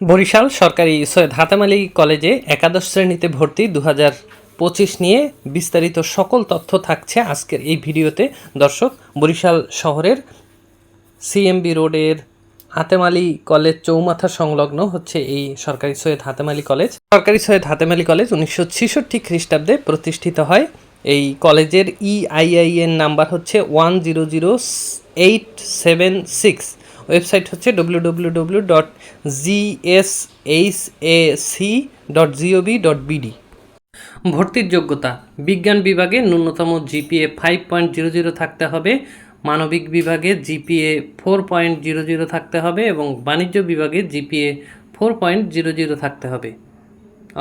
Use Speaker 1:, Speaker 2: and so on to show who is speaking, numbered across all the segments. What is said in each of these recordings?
Speaker 1: বরিশাল সরকারি সৈয়দ হাতেম আলী কলেজে একাদশ শ্রেণীতে ভর্তি দু পঁচিশ নিয়ে বিস্তারিত সকল তথ্য থাকছে আজকের এই ভিডিওতে। দর্শক, বরিশাল শহরের সিএমবি রোডের হাতেম আলী কলেজ চৌমাথা সংলগ্ন হচ্ছে এই সরকারি সৈয়দ হাতেম আলী কলেজ। সরকারি সৈয়দ হাতেম আলী কলেজ উনিশশো ছিষট্টি খ্রিস্টাব্দে প্রতিষ্ঠিত হয়। এই কলেজের E ইআইআইএন নাম্বার হচ্ছে one zero zero eight seven six website হচ্ছে W W W dot GSHAC dot GOV dot BD ভর্তির যোগ্যতা, বিজ্ঞান বিভাগে ন্যূনতম GPA five point zero zero থাকতে হবে, মানবিক বিভাগে GPA four point zero zero থাকতে হবে এবং বাণিজ্য বিভাগে GPA four point zero zero থাকতে হবে।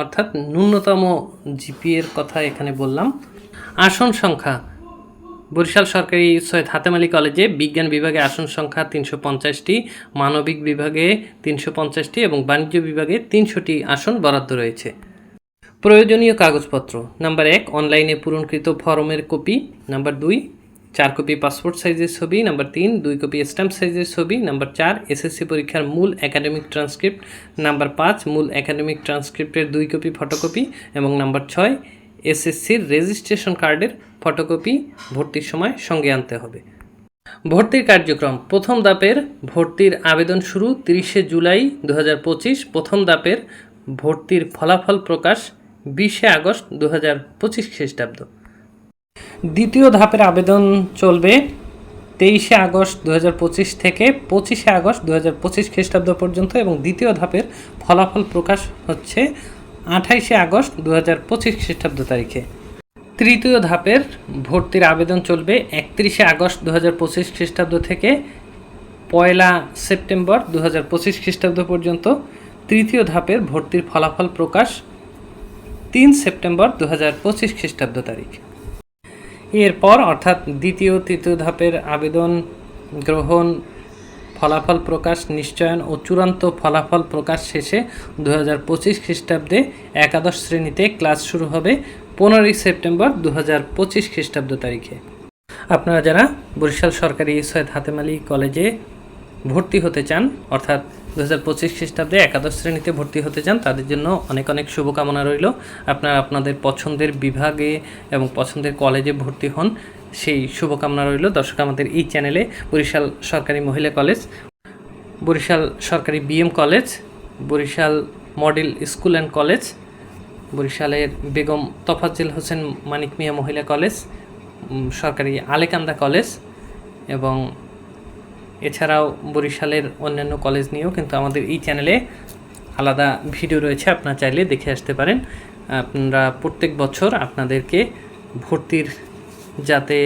Speaker 1: অর্থাৎ ন্যূনতম জিপিএর কথা এখানে বললাম। আসন সংখ্যা বরিশাল সরকারি সৈয়দ হাতেম আলী কলেজে বিজ্ঞান বিভাগে আসন সংখ্যা তিনশো পঞ্চাশটি, মানবিক বিভাগে তিনশো পঞ্চাশটি এবং বাণিজ্য বিভাগে তিনশোটি আসন বরাদ্দ রয়েছে। প্রয়োজনীয় কাগজপত্র। নাম্বার এক, অনলাইনে পূরণকৃত ফরমের কপি। নাম্বার দুই, চার কপি পাসপোর্ট সাইজের ছবি। নাম্বার তিন, দুই কপি স্ট্যাম্প সাইজের ছবি। নাম্বার চার, এসএসসি পরীক্ষার মূল একাডেমিক ট্রান্সক্রিপ্ট। নাম্বার পাঁচ, মূল একাডেমিক ট্রান্সক্রিপ্টের দুই কপি ফটোকপি। এবং নাম্বার ছয়, এসএসসির রেজিস্ট্রেশন কার্ডের ফটোকপি ভর্তির সময় সঙ্গে আনতে হবে। ভর্তির কার্যক্রম, প্রথম ধাপের ভর্তির আবেদন শুরু তিরিশে জুলাই দু হাজার পঁচিশ, প্রথম ধাপের ভর্তির ফলাফল প্রকাশ বিশে আগস্ট দু হাজার পঁচিশ খ্রিস্টাব্দ। দ্বিতীয় ধাপের আবেদন চলবে তেইশে আগস্ট দুহাজার পঁচিশ থেকে পঁচিশে আগস্ট দু হাজার পঁচিশ খ্রিস্টাব্দ পর্যন্ত এবং দ্বিতীয় ধাপের ফলাফল প্রকাশ হচ্ছে আঠাইশে আগস্ট দু হাজার পঁচিশ খ্রিস্টাব্দ তারিখে। তৃতীয় ধাপের ভর্তির আবেদন চলবে একত্রিশে আগস্ট দু হাজার পঁচিশ খ্রিস্টাব্দ থেকে পয়লা সেপ্টেম্বর দু হাজার পঁচিশ খ্রিস্টাব্দ পর্যন্ত তৃতীয় ধাপের ভর্তির ফলাফল প্রকাশ তিন সেপ্টেম্বর দু হাজার পঁচিশ খ্রিস্টাব্দ তারিখ। এরপর অর্থাৎ দ্বিতীয়, তৃতীয় ধাপের আবেদন গ্রহণ ফলাফল প্রকাশ নিশ্চয়ন ও চূড়ান্ত ফলাফল প্রকাশ শেষে দু হাজার পঁচিশ খ্রিস্টাব্দে একাদশ শ্রেণীতে ক্লাস শুরু হবে পনেরোই সেপ্টেম্বর দু হাজার পঁচিশ খ্রিস্টাব্দ তারিখে। আপনারা যারা বরিশাল সরকারি সৈয়দ হাতেম আলী কলেজে ভর্তি হতে চান, অর্থাৎ দু হাজার পঁচিশ খ্রিস্টাব্দে একাদশ শ্রেণীতে ভর্তি হতে চান, তাদের জন্য অনেক অনেক শুভকামনা রইল। আপনারা আপনাদের পছন্দের বিভাগে এবং পছন্দের কলেজে ভর্তি হন। সেই শুভকামনা রইল। দর্শক, আমাদের এই চ্যানেলে বরিশাল সরকারি মহিলা কলেজ, বরিশাল সরকারি BM college, Barishal model school and college, বরিশালের বেগম তফাজ্জেল হোসেন মানিক মিয়া মহিলা কলেজ সরকারি আলেকান্দা কলেজ এবং এছাড়াও বরিশালের অন্যান্য কলেজ নিয়েও কিন্তু আমাদের এই চ্যানেলে আলাদা ভিডিও রয়েছে। আপনারা চাইলে দেখে আসতে পারেন। আপনারা প্রত্যেক বছর আপনাদেরকে ভর্তির যাতে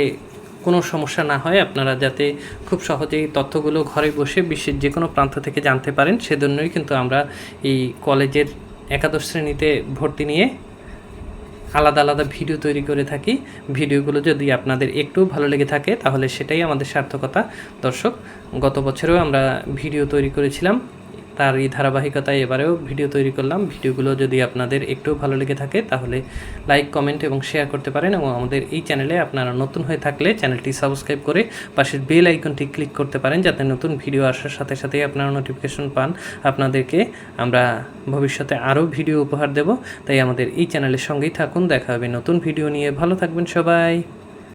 Speaker 1: কোনো সমস্যা না হয়, আপনারা যাতে খুব সহজেই তথ্যগুলো ঘরে বসে বিশ্বের যে কোনো প্রান্ত থেকে জানতে পারেন, সেজন্যই কিন্তু আমরা এই কলেজের একাদশ শ্রেণীতে ভর্তি নিয়ে আলাদা আলাদা ভিডিও তৈরি করে থাকি। ভিডিওগুলো যদি আপনাদের একটু ভালো লেগে থাকে, তাহলে সেটাই আমাদের সার্থকতা। দর্শক, গত বছরেও আমরা ভিডিও তৈরি করেছিলাম। তার এই ধারাবাহিকতায় এবারেও ভিডিও তৈরি করলাম। ভিডিওগুলো যদি আপনাদের একটু ভালো লেগে থাকে, তাহলে লাইক, কমেন্ট এবং শেয়ার করতে পারেন এবং আমাদের এই চ্যানেলে আপনারা নতুন হয়ে থাকলে চ্যানেলটি সাবস্ক্রাইব করে পাশের বেল আইকনটি ক্লিক করতে পারেন যাতে নতুন ভিডিও আসার সাথে সাথেই আপনারা নোটিফিকেশন পান। আপনাদেরকে আমরা ভবিষ্যতে আরও ভিডিও উপহার দেব। তাই আমাদের এই চ্যানেলের সঙ্গেই থাকুন। দেখা হবে নতুন ভিডিও নিয়ে। ভালো থাকবেন সবাই।